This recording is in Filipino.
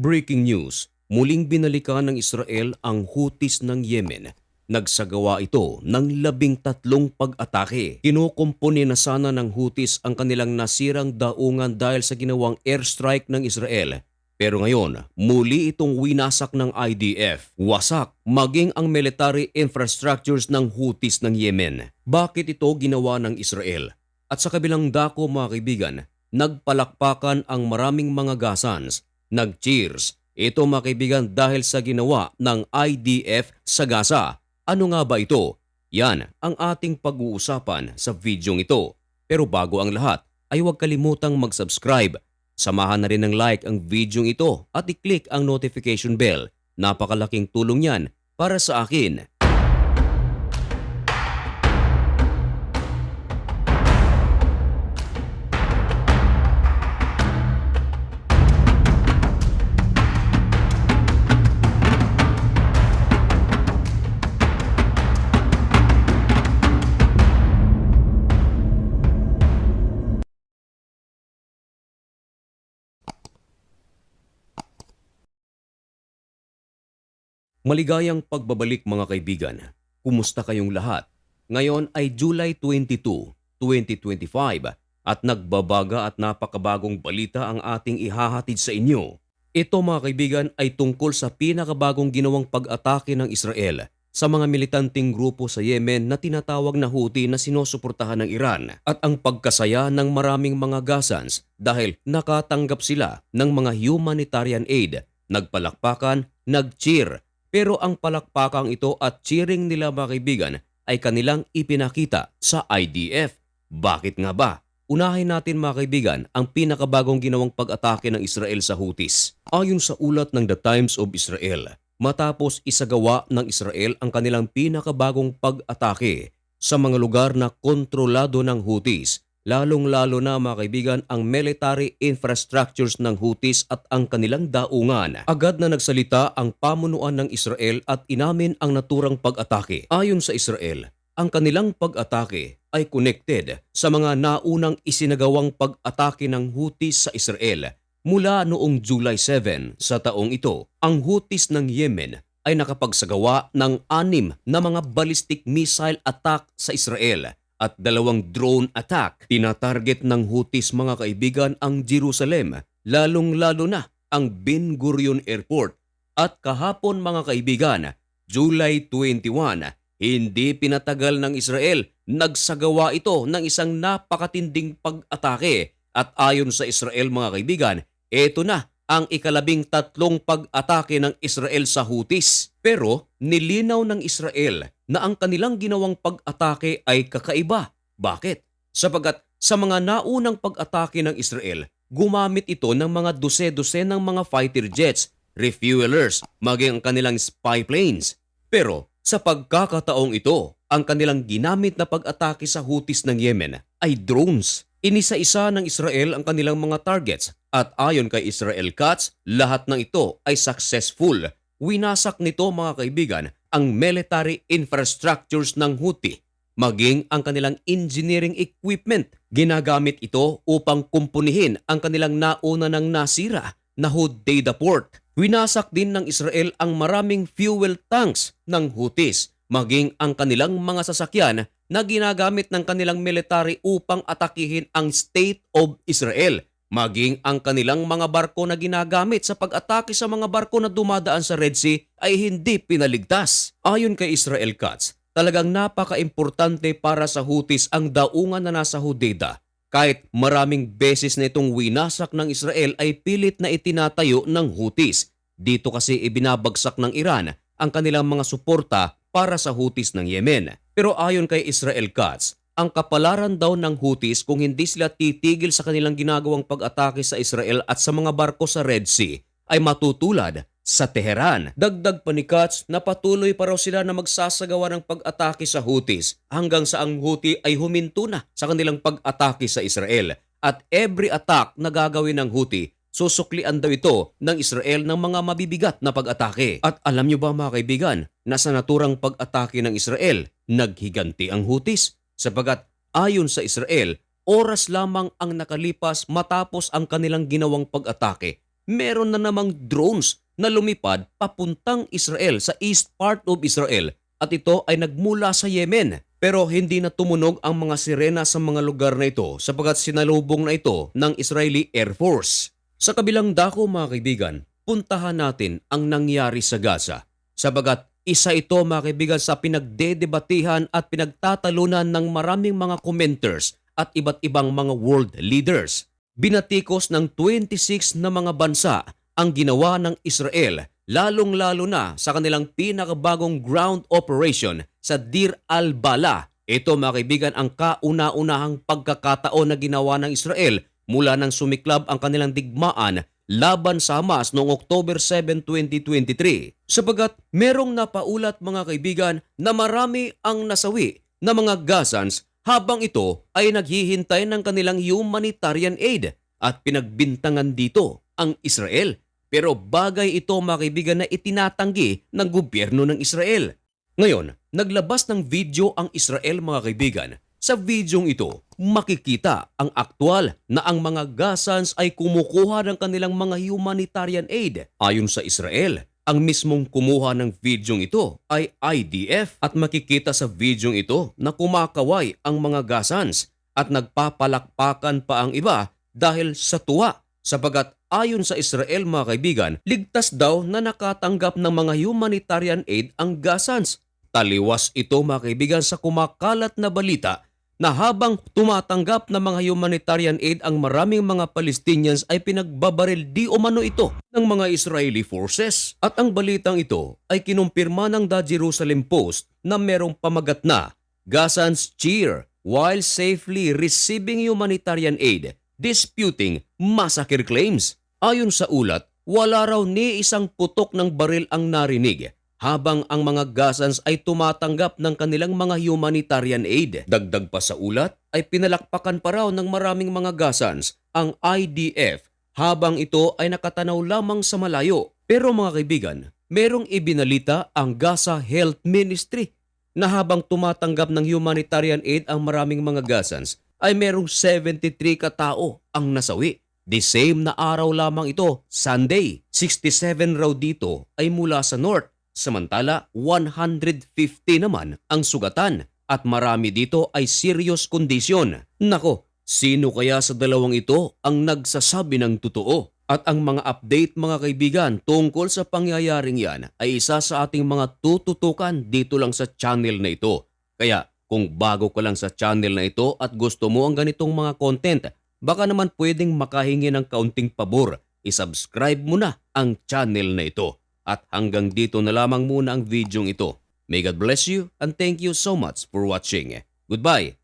Breaking news, muling binalikan ng Israel ang Houthis ng Yemen. Nagsagawa ito ng labing tatlong pag-atake. Kinukumpuni na sana ng Houthis ang kanilang nasirang daungan dahil sa ginawang airstrike ng Israel. Pero ngayon, muli itong winasak ng IDF. Wasak maging ang military infrastructures ng Houthis ng Yemen. Bakit ito ginawa ng Israel? At sa kabilang dako mga kaibigan, nagpalakpakan ang maraming mga gasans, nag-cheers. Ito mga kaibigan dahil sa ginawa ng IDF sa Gaza. Ano nga ba ito? Yan ang ating pag-uusapan sa videong ito. Pero bago ang lahat, ay huwag kalimutang mag-subscribe. Samahan na rin ng like ang videong ito at i-click ang notification bell. Napakalaking tulong yan para sa akin. Maligayang pagbabalik mga kaibigan. Kumusta kayong lahat? Ngayon ay July 22, 2025 at nagbabaga at napakabagong balita ang ating ihahatid sa inyo. Ito mga kaibigan ay tungkol sa pinakabagong ginawang pag-atake ng Israel sa mga militanteng grupo sa Yemen na tinatawag na Houthi na sinusuportahan ng Iran at ang pagkasaya ng maraming mga Gazans dahil nakatanggap sila ng mga humanitarian aid, nagpalakpakan, nag-cheer pero ang palakpakang ito at cheering nila mga kaibigan ay kanilang ipinakita sa IDF. Bakit nga ba? Unahin natin mga kaibigan ang pinakabagong ginawang pag-atake ng Israel sa Houthis. Ayon sa ulat ng The Times of Israel, matapos isagawa ng Israel ang kanilang pinakabagong pag-atake sa mga lugar na kontrolado ng Houthis, lalong-lalo na mga kaibigan ang military infrastructures ng Houthis at ang kanilang daungan. Agad na nagsalita ang pamunuan ng Israel at inamin ang naturang pag-atake. Ayon sa Israel, ang kanilang pag-atake ay connected sa mga naunang isinagawang pag-atake ng Houthis sa Israel mula noong July 7 sa taong ito. Ang Houthis ng Yemen ay nakapagsagawa ng anim na mga ballistic missile attack sa Israel at dalawang drone attack. Tinatarget ng Houthis mga kaibigan ang Jerusalem, lalong-lalo na ang Ben Gurion Airport. At kahapon mga kaibigan, July 21, hindi pinatagal ng Israel, nagsagawa ito ng isang napakatinding pag-atake. At ayon sa Israel mga kaibigan, ito na ang ikalabing tatlong pag-atake ng Israel sa Houthis. Pero nilinaw ng Israel na ang kanilang ginawang pag-atake ay kakaiba. Bakit? Sapagat sa mga naunang pag-atake ng Israel, gumamit ito ng mga dose-dose ng mga fighter jets, refuelers, maging ang kanilang spy planes. Pero sa pagkakataong ito, ang kanilang ginamit na pag-atake sa Houthis ng Yemen ay drones. Inisa-isa ng Israel ang kanilang mga targets at ayon kay Israel Katz, lahat ng ito ay successful. Winasak nito mga kaibigan ang military infrastructures ng Houthi, maging ang kanilang engineering equipment. Ginagamit ito upang kumpunihin ang kanilang nauna ng nasira na Hodeidah Port. Winasak din ng Israel ang maraming fuel tanks ng Houthis, maging ang kanilang mga sasakyan na ginagamit ng kanilang military upang atakihin ang State of Israel maging ang kanilang mga barko na ginagamit sa pag-atake sa mga barko na dumadaan sa Red Sea ay hindi pinaligtas. Ayon kay Israel Katz, talagang napaka-importante para sa Houthis ang daungan na nasa Hodeidah. Kahit maraming beses na itong winasak ng Israel ay pilit na itinatayo ng Houthis. Dito kasi ibinabagsak ng Iran ang kanilang mga suporta para sa Houthis ng Yemen. Pero ayon kay Israel Katz, ang kapalaran daw ng Houthis kung hindi sila titigil sa kanilang ginagawang pag-atake sa Israel at sa mga barko sa Red Sea ay matutulad sa Teheran. Dagdag pa ni Katz na patuloy pa raw sila na magsasagawa ng pag-atake sa Houthis hanggang sa ang Houthi ay huminto na sa kanilang pag-atake sa Israel. At every attack na gagawin ng Houthi susuklian daw ito ng Israel ng mga mabibigat na pag-atake. At alam nyo ba mga kaibigan, na sa naturang pag-atake ng Israel, naghiganti ang Houthis sapagat ayon sa Israel, oras lamang ang nakalipas matapos ang kanilang ginawang pag-atake. meron na namang drones na lumipad papuntang Israel sa east part of Israel at ito ay nagmula sa Yemen. Pero hindi na tumunog ang mga sirena sa mga lugar na ito sapagat sinalubong na ito ng Israeli Air Force. Sa kabilang dako mga kaibigan, puntahan natin ang nangyari sa Gaza. Sabagat isa ito mga kaibigan sa pinagdedebatihan at pinagtatalunan ng maraming mga commenters at iba't ibang mga world leaders. Binatikos ng 26 na mga bansa ang ginawa ng Israel lalong-lalo na sa kanilang pinakabagong ground operation sa Dir al-Bala. Ito mga kaibigan ang kauna-unahang pagkakataon na ginawa ng Israel mula nang sumiklab ang kanilang digmaan laban sa Hamas noong October 7, 2023. Sapagat merong napaulat mga kaibigan na marami ang nasawi na mga Gazans habang ito ay naghihintay ng kanilang humanitarian aid at pinagbintangan dito ang Israel. Pero bagay ito mga kaibigan na itinatanggi ng gobyerno ng Israel. Ngayon, naglabas ng video ang Israel mga kaibigan. Sa videong ito, makikita ang aktwal na ang mga Gazans ay kumukuha ng kanilang mga humanitarian aid. Ayon sa Israel, ang mismong kumuha ng videong ito ay IDF at makikita sa videong ito na kumakaway ang mga Gazans at nagpapalakpakan pa ang iba dahil sa tuwa sapagat ayon sa Israel mga kaibigan, ligtas daw na nakatanggap ng mga humanitarian aid ang Gazans. Taliwas ito mga kaibigan sa kumakalat na balita na habang tumatanggap ng mga humanitarian aid ang maraming mga Palestinians ay pinagbabaril di umano ito ng mga Israeli forces. At ang balitang ito ay kinumpirma ng The Jerusalem Post na merong pamagat na Gazans cheer while safely receiving humanitarian aid, disputing massacre claims. Ayon sa ulat, wala raw ni isang putok ng baril ang narinig habang ang mga Gazans ay tumatanggap ng kanilang mga humanitarian aid. Dagdag pa sa ulat ay pinalakpakan pa raw ng maraming mga Gazans ang IDF habang ito ay nakatanaw lamang sa malayo. Pero mga kaibigan, merong ibinalita ang Gaza Health Ministry na habang tumatanggap ng humanitarian aid ang maraming mga Gazans ay merong 73 katao ang nasawi. The same na araw lamang ito, Sunday. 67 raw dito ay mula sa North Samantala, 150 naman ang sugatan at marami dito ay serious condition. Nako, sino kaya sa dalawang ito ang nagsasabi ng totoo? At ang mga update mga kaibigan tungkol sa pangyayaring yan ay isa sa ating mga tututukan dito lang sa channel na ito. Kaya kung bago ka lang sa channel na ito at gusto mo ang ganitong mga content, baka naman pwedeng makahingi ng kaunting pabor. I-subscribe mo na ang channel na ito. At hanggang dito na lamang muna ang videong ito. May God bless you and thank you so much for watching. Goodbye!